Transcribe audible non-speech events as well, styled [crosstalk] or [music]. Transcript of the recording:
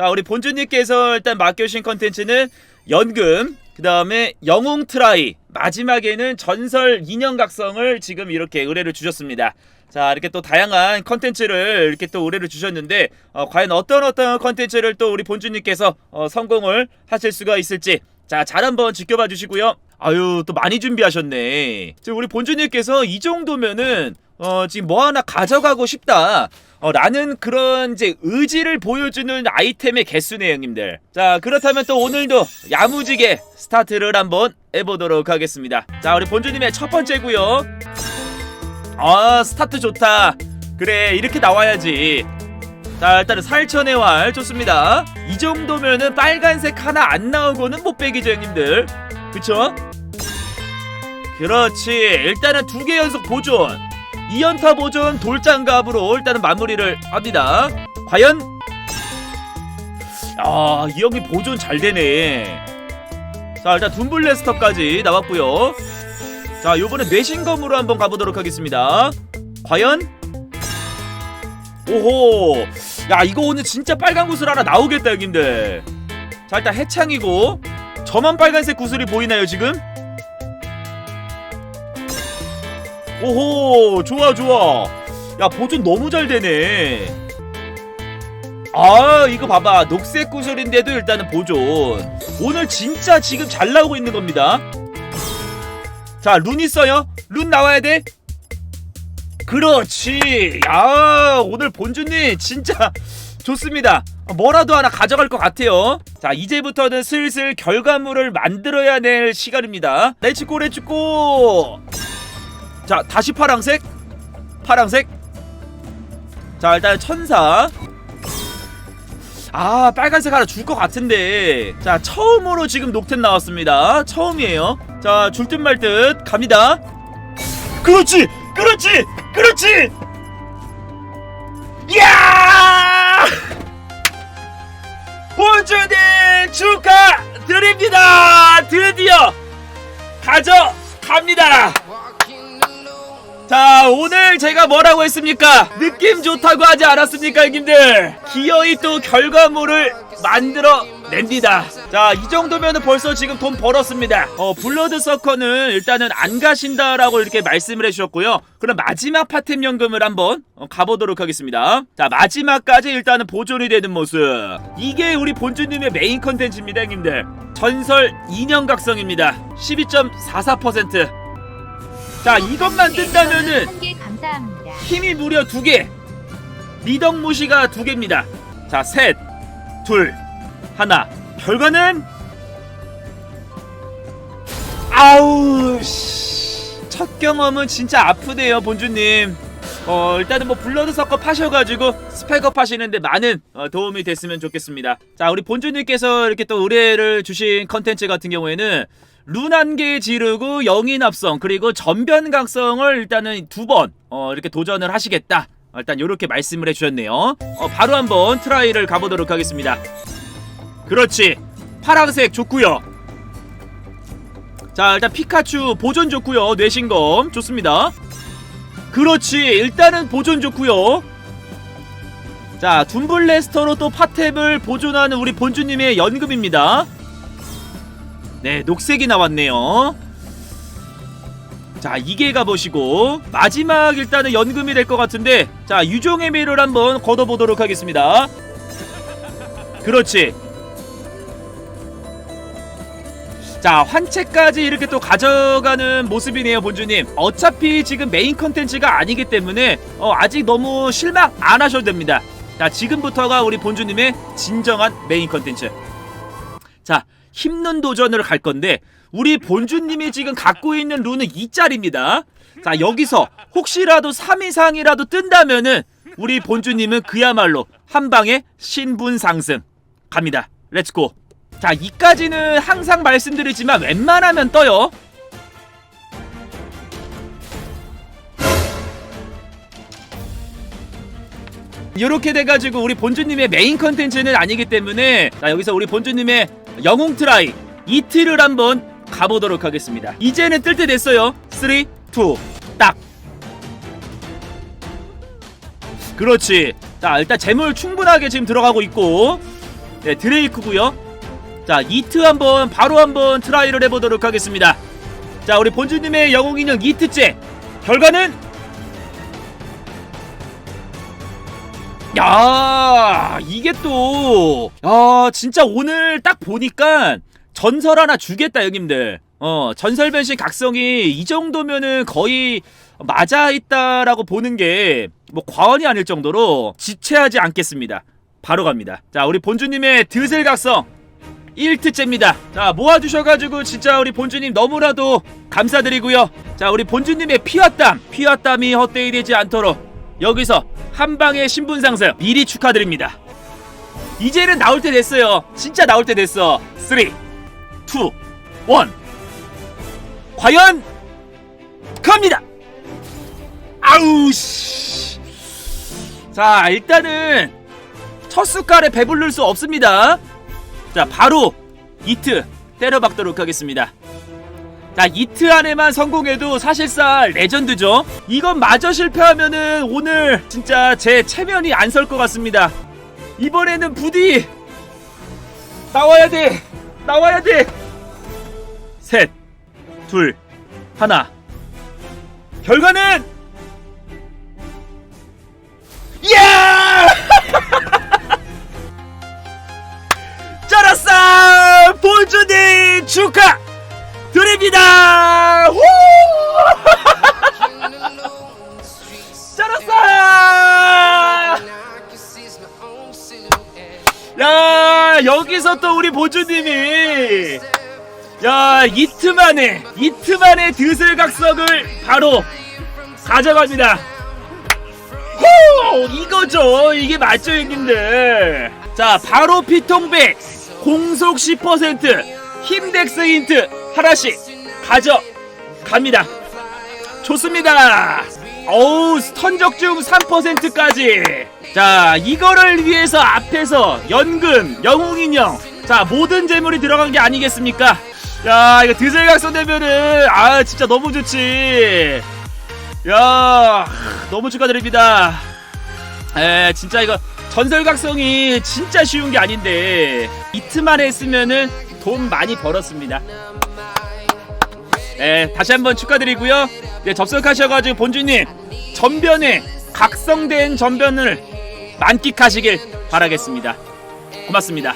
자, 우리 본주님께서 일단 맡겨주신 컨텐츠는 연금, 그 다음에 영웅 트라이, 마지막에는 전설 인형 각성을 지금 이렇게 의뢰를 주셨습니다. 자, 이렇게 또 다양한 컨텐츠를 이렇게 또 의뢰를 주셨는데, 어, 과연 어떤 어떤 컨텐츠를 또 우리 본주님께서 어, 성공을 하실 수가 있을지, 자, 잘 한번 지켜봐 주시고요. 아유, 또 많이 준비하셨네. 지금 우리 본주님께서 이 정도면은, 어, 지금 뭐 하나 가져가고 싶다. 어, 라는 그런 이제 의지를 보여주는 아이템의 개수네요, 형님들. 자, 그렇다면 또 오늘도 야무지게 스타트를 한번 해보도록 하겠습니다. 자, 우리 본주님의 첫 번째고요. 아, 스타트 좋다. 그래, 이렇게 나와야지. 자, 일단은 살천의 활 좋습니다. 이 정도면은 빨간색 하나 안 나오고는 못 빼기죠, 형님들. 그쵸? 그렇지. 일단은 두 개 연속 보존. 2연타 보존 돌장갑으로 일단은 마무리를 합니다. 과연 아, 이 형이 보존 잘 되네. 자, 일단 둠블레스터까지 나왔고요. 자, 요번에 뇌신검으로 한번 가보도록 하겠습니다. 과연 오호. 야, 이거 오늘 진짜 빨간 구슬 하나 나오겠다, 형님들. 자, 일단 해창이고 저만 빨간색 구슬이 보이나요, 지금? 오호 좋아 좋아. 야 보존 너무 잘 되네. 아 이거 봐봐. 녹색 구슬인데도 일단은 보존. 오늘 진짜 지금 잘 나오고 있는 겁니다. 자 룬 있어요? 룬 나와야 돼? 그렇지. 야 오늘 본주님 진짜 [laughs] 좋습니다. 뭐라도 하나 가져갈 것 같아요. 자 이제부터는 슬슬 결과물을 만들어야 될 시간입니다. 렛츠고 렛츠고 자 다시 파랑색. 파랑색. 자 일단 천사. 아 빨간색 하나 줄 것 같은데. 자 처음으로 지금 녹텐 나왔습니다. 처음이에요. 자 줄 듯 말 듯 갑니다. 그렇지! 그렇지! 그렇지! 야! 본주님 축하드립니다! 드디어 가져갑니다 자 오늘 제가 뭐라고 했습니까? 느낌 좋다고 하지 않았습니까 형님들? 기어이 또 결과물을 만들어 냅니다. 자 이 정도면은 벌써 지금 돈 벌었습니다. 어 블러드 서커는 일단은 안 가신다라고 이렇게 말씀을 해주셨고요. 그럼 마지막 파템 연금을 한번 어, 가보도록 하겠습니다. 자 마지막까지 일단은 보존이 되는 모습. 이게 우리 본주님의 메인 컨텐츠입니다 형님들. 전설 인형각성입니다. 12.44% 자 이것만 뜬다면은 한개 감사합니다. 힘이 무려 두 개. 미덕무시가 두 개입니다. 자, 셋, 둘, 하나. 결과는 아우 씨. 첫 경험은 진짜 아프네요, 본주님. 어, 일단은 뭐 블러드 서커 파셔가지고 스펙업 하시는데 많은 어, 도움이 됐으면 좋겠습니다. 자, 우리 본주님께서 이렇게 또 의뢰를 주신 컨텐츠 같은 경우에는 룬한개 지르고 영인 합성 그리고 전변 각성을 일단은 두 번 어, 이렇게 도전을 하시겠다. 어, 일단 이렇게 말씀을 해주셨네요. 어, 바로 한번 트라이를 가보도록 하겠습니다. 그렇지. 파랑색 좋고요. 자 일단 피카츄 보존 좋고요. 뇌신검 좋습니다. 그렇지. 일단은 보존 좋고요. 자 둠블레스터로 또 파탭을 보존하는 우리 본주님의 연금입니다. 네, 녹색이 나왔네요. 자, 이게 가보시고 마지막 일단은 연금이 될 것 같은데 자, 유종의 미를 한번 걷어보도록 하겠습니다. 그렇지. 자, 환채까지 이렇게 또 가져가는 모습이네요, 본주님. 어차피 지금 메인 컨텐츠가 아니기 때문에 어, 아직 너무 실망 안 하셔도 됩니다. 자, 지금부터가 우리 본주님의 진정한 메인 컨텐츠. 자, 힘든 도전을 갈 건데 우리 본주님이 지금 갖고 있는 룬은 2짜리입니다. 자 여기서 혹시라도 3 이상이라도 뜬다면은 우리 본주님은 그야말로 한 방에 신분 상승 갑니다. 렛츠고. 자 이까지는 항상 말씀드리지만 웬만하면 떠요. 이렇게 돼가지고 우리 본주님의 메인 컨텐츠는 아니기 때문에 자 여기서 우리 본주님의 영웅 트라이 이틀을 한번 가보도록 하겠습니다. 이제는 뜰 때 됐어요. 3, 2, 딱. 그렇지. 자 일단 재물 충분하게 지금 들어가고 있고 네, 드레이크고요. 자, 이트 한번 바로 한번 트라이를 해보도록 하겠습니다. 자, 우리 본주님의 영웅 인형 이트째 결과는 야, 이게 또 야, 진짜 오늘 딱 보니까 전설 하나 주겠다, 형님들. 어, 전설 변신 각성이 이 정도면은 거의 맞아 있다라고 보는 게 뭐 과언이 아닐 정도로 지체하지 않겠습니다. 바로 갑니다. 자, 우리 본주님의 드슬 각성 1트째입니다. 자, 모아주셔가지고 진짜 우리 본주님 너무나도 감사드리고요. 자, 우리 본주님의 피와 땀, 피와 땀이 헛되이 되지 않도록 여기서 한 방의 신분 상승 미리 축하드립니다. 이제는 나올 때 됐어요. 진짜 나올 때 됐어. 3, 2, 1. 과연 갑니다. 아우 씨. 자, 일단은 첫 숟갈에 배부를 수 없습니다. 자, 바로 이트 때려 박도록 하겠습니다. 자, 이트 안에만 성공해도 사실상 레전드죠. 이건 마저 실패하면은 오늘 진짜 제 체면이 안 설 것 같습니다. 이번에는 부디 나와야 돼. 나와야 돼. 셋, 둘, 하나. 결과는 야! 쩔 야 여기서 또 우리 보주님이 야 이트만에 이트만의 드슬각석을 바로 가져갑니다. 호 이거죠 이게 맞죠 형님들. 자 바로 피통백 공속 10% 힘덱스 힌트 하나씩 가져갑니다. 좋습니다. 어우 스턴 적중 3%까지. 자 이거를 위해서 앞에서 연금, 영웅인형, 자 모든 재물이 들어간 게 아니겠습니까? 야 이거 드슬각선 되면은 아 진짜 너무 좋지. 야 너무 축하드립니다. 에 진짜 이거 전설각성이 진짜 쉬운 게 아닌데 이트만 했으면은 돈 많이 벌었습니다. 에 다시 한번 축하드리고요. 네, 접속하셔가지고 본주님 전변에 각성된 전변을 만끽하시길 바라겠습니다. 고맙습니다.